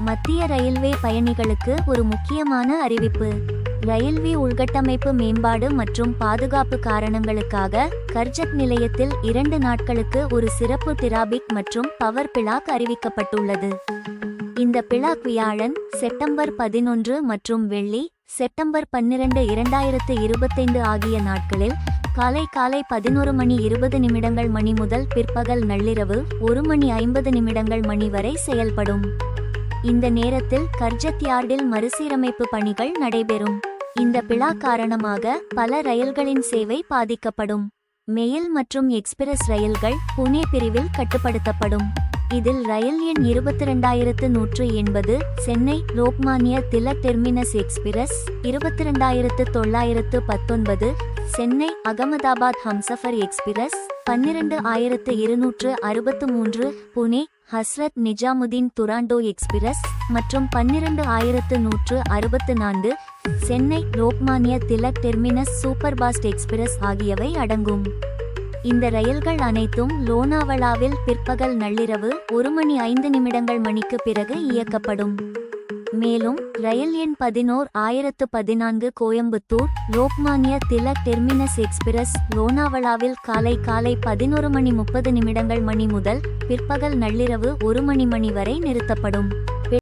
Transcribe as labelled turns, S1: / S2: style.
S1: மத்திய ரயில்வே பயணிகளுக்கு ஒரு முக்கியமான அறிவிப்பு. ரயில்வே உள்கட்டமைப்பு மேம்பாடு மற்றும் பாதுகாப்பு காரணங்களுக்காக கர்ஜத் நிலையத்தில் இரண்டு நாட்களுக்கு ஒரு சிறப்பு டிராபிக் மற்றும் பவர் பிளாக் அறிவிக்கப்பட்டுள்ளது. இந்த பிளாக் வியாழன் செப்டம்பர் பதினொன்று மற்றும் வெள்ளி செப்டம்பர் பன்னிரண்டு இரண்டாயிரத்து இருபத்தைந்து ஆகிய நாட்களில் காலை காலை பதினோரு மணி இருபது நிமிடங்கள் மணி முதல் பிற்பகல் நள்ளிரவு ஒரு மணி ஐம்பது நிமிடங்கள் மணி வரை செயல்படும். இந்த நேரத்தில் கர்ஜத் யார்டில் மறுசீரமைப்பு பணிகள் நடைபெறும். இந்த பிழா காரணமாக பல ரயில்களின் சேவை பாதிக்கப்படும். மெயில் மற்றும் எக்ஸ்பிரஸ் ரயில்கள் புனே பிரிவில் கட்டுப்படுத்தப்படும். இதில் ரயில் எண் இருபத்தி ரெண்டாயிரத்து நூற்று எண்பது சென்னை லோக்மானிய தில டெர்மினஸ் எக்ஸ்பிரஸ் இருபத்தி ரெண்டாயிரத்து தொள்ளாயிரத்து பத்தொன்பது சென்னை அகமதாபாத் ஹம்சஃபர் எக்ஸ்பிரஸ் பன்னிரண்டு ஆயிரத்து இருநூற்று அறுபத்து மூன்று புனே ஹஸ்ரத் நிஜாமுதீன் துராண்டோ எக்ஸ்பிரஸ் மற்றும் பன்னிரண்டு ஆயிரத்து நூற்று அறுபத்து நான்கு Chennai Lokmanya Tilak terminus super fast express ஆகியவை அடங்கும். இந்த ரயில்கள் அனைத்தும் லோனாவளாவில் பிற்பகல் நள்ளிரவு ஒரு மணி ஐந்து நிமிடங்கள் மணிக்கு பிறகு இயக்கப்படும். மேலும் ரயில் எண் பதினோர் ஆயிரத்து பதினான்கு கோயம்புத்தூர் லோக்மானிய திலக் டெர்மினஸ் எக்ஸ்பிரஸ் லோனாவளாவில் காலை காலை பதினோரு மணி முப்பது நிமிடங்கள் மணி முதல் பிற்பகல் நள்ளிரவு ஒரு மணி மணி வரை நிறுத்தப்படும்.